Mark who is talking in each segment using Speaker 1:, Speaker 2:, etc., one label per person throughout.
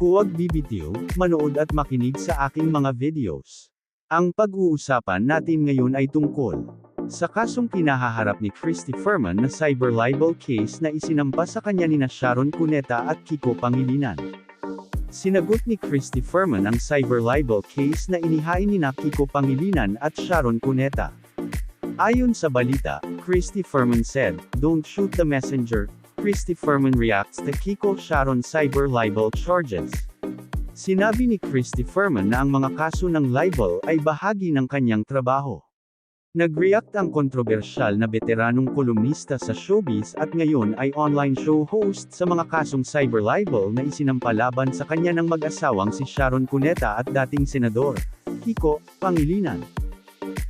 Speaker 1: Huwag bibitiw, manood at makinig sa aking mga videos. Ang pag-uusapan natin ngayon ay tungkol sa kasong kinahaharap ni Christy Furman na cyber libel case na isinampa sa kanya ni na Sharon Cuneta at Kiko Pangilinan. Sinagot ni Christy Furman ang cyber libel case na inihain ni na Kiko Pangilinan at Sharon Cuneta. Ayon sa balita, Christy Furman said, Don't shoot the messenger. Christy Furman reacts to Kiko Sharon cyber libel charges. Sinabi ni Christy Furman na ang mga kaso ng libel ay bahagi ng kanyang trabaho. Nag-react ang kontrobersyal na veteranong kolumnista sa showbiz at ngayon ay online show host sa mga kasong cyber libel na isinampalaban sa kanya ng mag-asawang si Sharon Cuneta at dating senador, Kiko Pangilinan.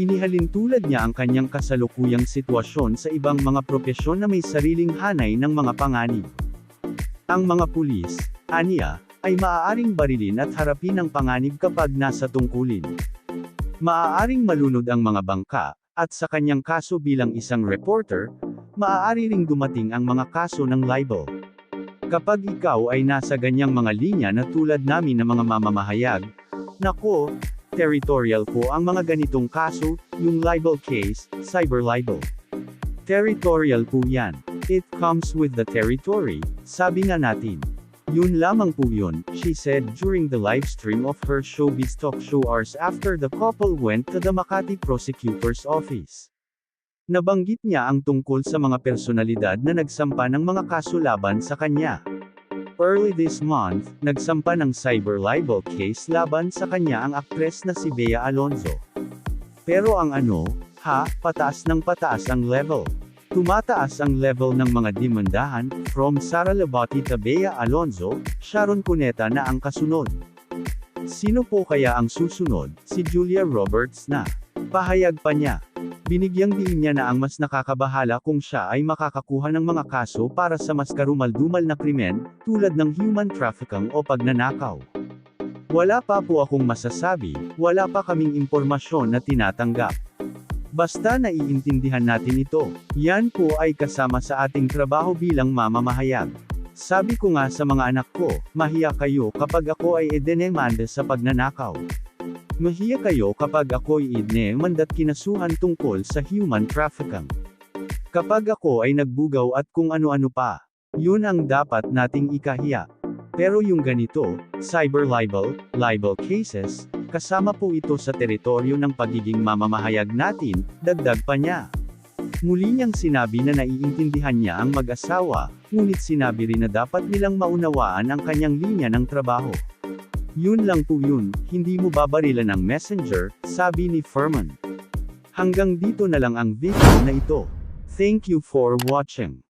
Speaker 1: Inihalin tulad niya ang kanyang kasalukuyang sitwasyon sa ibang mga propesyon na may sariling hanay ng mga panganib. Ang mga pulis, aniya, ay maaaring barilin at harapin ang panganib kapag nasa tungkulin. Maaaring malunod ang mga bangka, at sa kanyang kaso bilang isang reporter, maaari ring dumating ang mga kaso ng libel. Kapag ikaw ay nasa ganyang mga linya na tulad namin na mga mamamahayag, nako, territorial po ang mga ganitong kaso, yung libel case, cyber libel. Territorial po yan. It comes with the territory, sabi nga natin. Yun lamang po yun, she said during the live stream of her showbiz talk show hours after the couple went to the Makati Prosecutor's Office. Nabanggit niya ang tungkol sa mga personalidad na nagsampa ng mga kaso laban sa kanya. Early this month, nagsampa ng cyber libel case laban sa kanya ang aktres na si Bea Alonzo. Pero ang ano, ha, pataas ng pataas ang level. Tumataas ang level ng mga demandahan, from Sara Labati to Bea Alonzo, Sharon Cuneta na ang kasunod. Sino po kaya ang susunod? Si Julia Roberts na. Pahayag pa niya. Binigyang diin niya na ang mas nakakabahala kung siya ay makakakuha ng mga kaso para sa mas karumal-dumal na krimen, tulad ng human trafficking o pagnanakaw. Wala pa po akong masasabi, wala pa kaming impormasyon na tinatanggap. Basta naiintindihan natin ito. Yan po ay kasama sa ating trabaho bilang mamamahayag. Sabi ko nga sa mga anak ko, mahiya kayo kapag ako ay edenemanda sa pagnanakaw. Mahiya kayo kapag ako ay idnemandat kinasuhan tungkol sa human trafficking. Kapag ako ay nagbugaw at kung ano-ano pa. Yun ang dapat nating ikahiya. Pero yung ganito, cyber libel, libel cases, kasama po ito sa teritoryo ng pagiging mamamahayag natin, dagdag pa niya. Muli niyang sinabi na naiintindihan niya ang mag-asawa, ngunit sinabi rin na dapat nilang maunawaan ang kanyang linya ng trabaho. Yun lang po yun, hindi mo babarilan ng messenger, sabi ni Furman. Hanggang dito na lang ang video na ito. Thank you for watching.